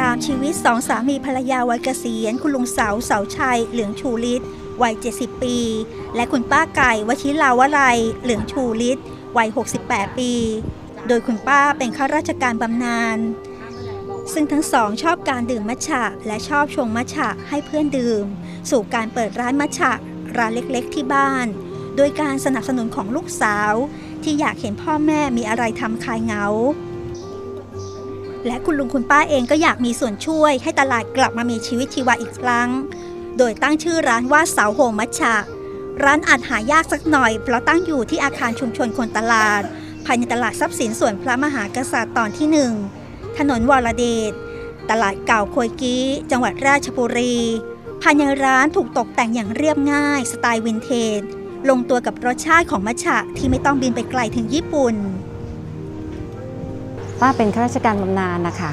ตามชีวิตสองสามีภรรยาวัยเกษียณ คุณลุงเสาเสาชัย เหลืองชูฤทธิ์วัย 70 ปี และคุณป้าไก่วชิราวลัย เหลืองชูฤทธิ์วัย 68 ปี โดยคุณป้าเป็นข้าราชการบำนาญซึ่งทั้งสองชอบการดื่มมัทฉะ และชอบชงมัทฉะให้เพื่อนดื่ม สู่การเปิดร้านมัทฉะร้านเล็กๆที่บ้าน โดยการสนับสนุนของลูกสาว ที่อยากเห็นพ่อแม่มีอะไรทำคลายเหงา และคุณลุงคุณป้าเองก็อยากมีส่วนช่วยให้ตลาดกลับมามีชีวิตชีวาอีกครั้ง โดยตั้งชื่อร้านว่าเสาโฮมมัชชะ ร้านอาจหายากสักหน่อย เพราะตั้งอยู่ที่อาคารชุมชนคนตลาด ภายในตลาดทรัพย์สินส่วนพระมหากษัตริย์ตอนที่หนึ่งถนนวรเดช ตลาดเก่าโคยกี้ จังหวัดราชบุรี ภายในร้านถูกตกแต่งอย่างเรียบง่ายสไตล์วินเทจ ลงตัวกับรสชาติของมัชชะที่ไม่ต้องบินไปไกลถึงญี่ปุ่น ป้าเป็นข้าราชการบำนาญนะคะ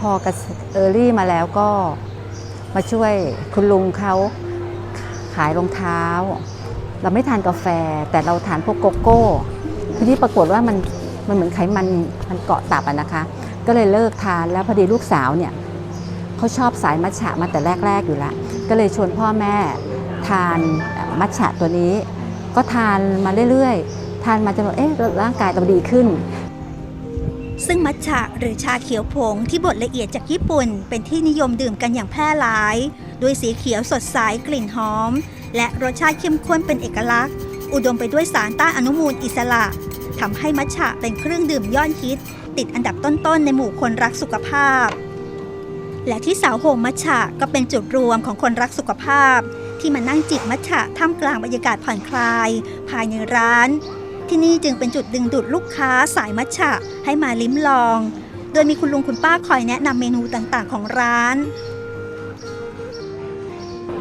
พอเกษเออรี่มาแล้วก็มาช่วยคุณลุงเขาขายรองเท้า เราไม่ทานกาแฟ แต่เราทานพวกโกโก้ ทีนี้ปรากฏว่ามันมันเหมือนไขมันมันเกาะตับอะนะคะ ก็เลยเลิกทานแล้วพอดีลูกสาวเนี่ยเขาชอบสายมัทฉะมาแต่แรก ๆอยู่แล้วก็เลยชวนพ่อแม่ทานมัทฉะตัวนี้ ก็ทานมาเรื่อยๆ ทานมาจนเอ๊ะร่างกายเราดีขึ้น ซึ่งมัทฉะหรือชาเขียวผงที่บดละเอียดจากญี่ปุ่น เป็นที่นิยมดื่มกันอย่างแพร่หลาย ด้วยสีเขียวสดใสกลิ่นหอม และรสชาติเข้มข้นเป็นเอกลักษณ์ อุดมไปด้วยสารต้านอนุมูลอิสระทำให้มัทฉะเป็นเครื่องดื่มยอดฮิต ติดอันดับต้นๆในหมู่คนรักสุขภาพ และที่สาวโฮมมัทฉะก็เป็นจุดรวมของคนรักสุขภาพ ที่มานั่งจิบมัทฉะท่ามกลางบรรยากาศผ่อนคลาย ภายในร้าน ที่นี่จึงเป็นจุดดึงดูดลูกค้าสายมัทฉะให้มาลิ้มลอง โดยมีคุณลุงคุณป้าคอยแนะนำเมนูต่างๆ ของร้าน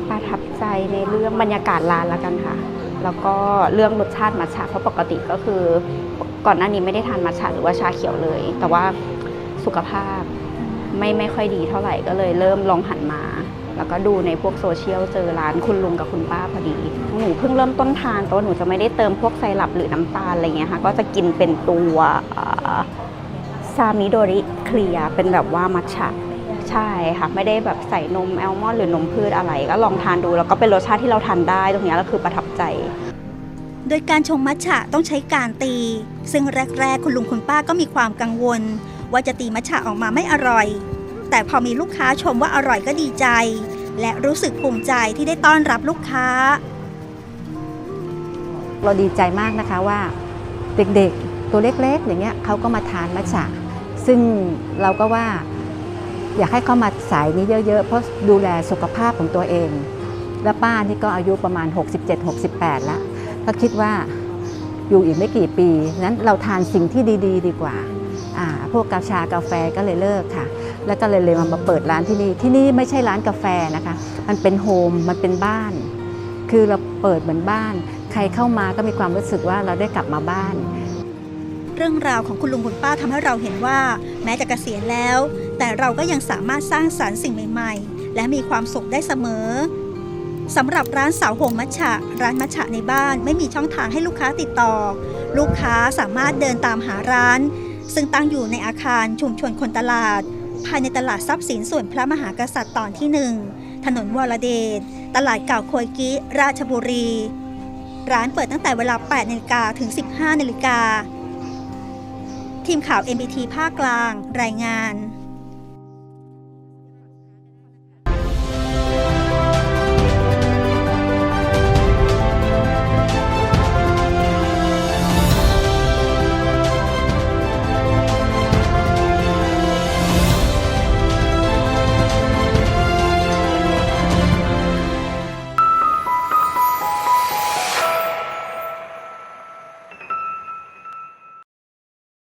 ประทับใจในเรื่องบรรยากาศร้านแล้วกันค่ะ แล้วก็เรื่องรสชาติมัทฉะเพราะปกติก็คือ ก่อนหน้านี้ไม่ได้ทานมัทฉะหรือว่าชาเขียวเลย แต่ว่าสุขภาพไม่ไม่ค่อยดีเท่าไหร่ก็เลยเริ่มลองหันมา แล้วก็ดูในพวกโซเชียลเจอร้านคุณลุงกับคุณป้าพอดี หนูเพิ่งเริ่มต้นทานแต่ว่าหนูจะไม่ได้เติมพวกไซรัปหรือน้ำตาลอะไรเงี้ยค่ะ ก็จะกินเป็นตัวซามิโดริเคลียเป็นแบบว่ามัทฉะใช่ค่ะ ไม่ได้แบบใส่นมแอลมอนด์หรือนมพืชอะไร ก็ลองทานดูแล้วก็เป็นรสชาติที่เราทานได้ตรงเนี้ยก็คือประทับใจ โดยการชงมัทฉะต้องใช้การตี ซึ่งแรก ๆ คุณลุงคุณป้าก็มีความกังวล ว่าจะตีมัทฉะออกมาไม่อร่อย แต่พอมีลูกค้าชมว่าอร่อยก็ดีใจ และรู้สึกภูมิใจที่ได้ต้อนรับลูกค้า เราดีใจมากนะคะว่าเด็กๆตัวเล็กๆ อย่างเงี้ยเขาก็มาทานมัทฉะซึ่งเราก็ว่าอยากให้เขามาสายนี้เยอะๆ เพราะดูแลสุขภาพของตัวเอง และป้านี่ก็อายุประมาณ 67-68 แล้วก็คิดว่าอยู่อีกไม่กี่ปี นั้นเราทานสิ่งที่ดี ๆ ดีกว่าอ่าพวกกาชากาแฟก็เลยเลิกค่ะ แล้วก็เลยเลยมาเปิดร้านที่นี่ที่นี่ไม่ใช่ร้านกาแฟนะคะ มันเป็นโฮมมันเป็นบ้าน คือเราเปิดเหมือนบ้าน ใครเข้ามาก็มีความรู้สึกว่าเราได้กลับมาบ้าน เรื่องราวของคุณลุงคุณป้าทำให้เราเห็นว่า แม้จะเกษียณแล้ว แต่เราก็ยังสามารถสร้างสารรค์สิ่งใหม่ ๆ และมีความสุขได้เสมอสำหรับร้านสาวโฮมมัชฉะร้านมัชฉะในบ้านไม่มีช่องทางให้ลูกค้าติดต่อ ลูกค้าสามารถเดินตามหาร้าน ซึ่งตั้งอยู่ในอาคารชุมชนคนตลาด ภายในตลาดทรัพย์สินส่วนพระมหากษัตริย์ตอนที่หนึ่งถนนวรเดช ตลาดเก่าโคยกิราชบุรี ร้านเปิดตั้งแต่เวลา8นาฬิกาถึง 15นาฬิกาทีมข่าว MBT ภาคกลาง รายงาน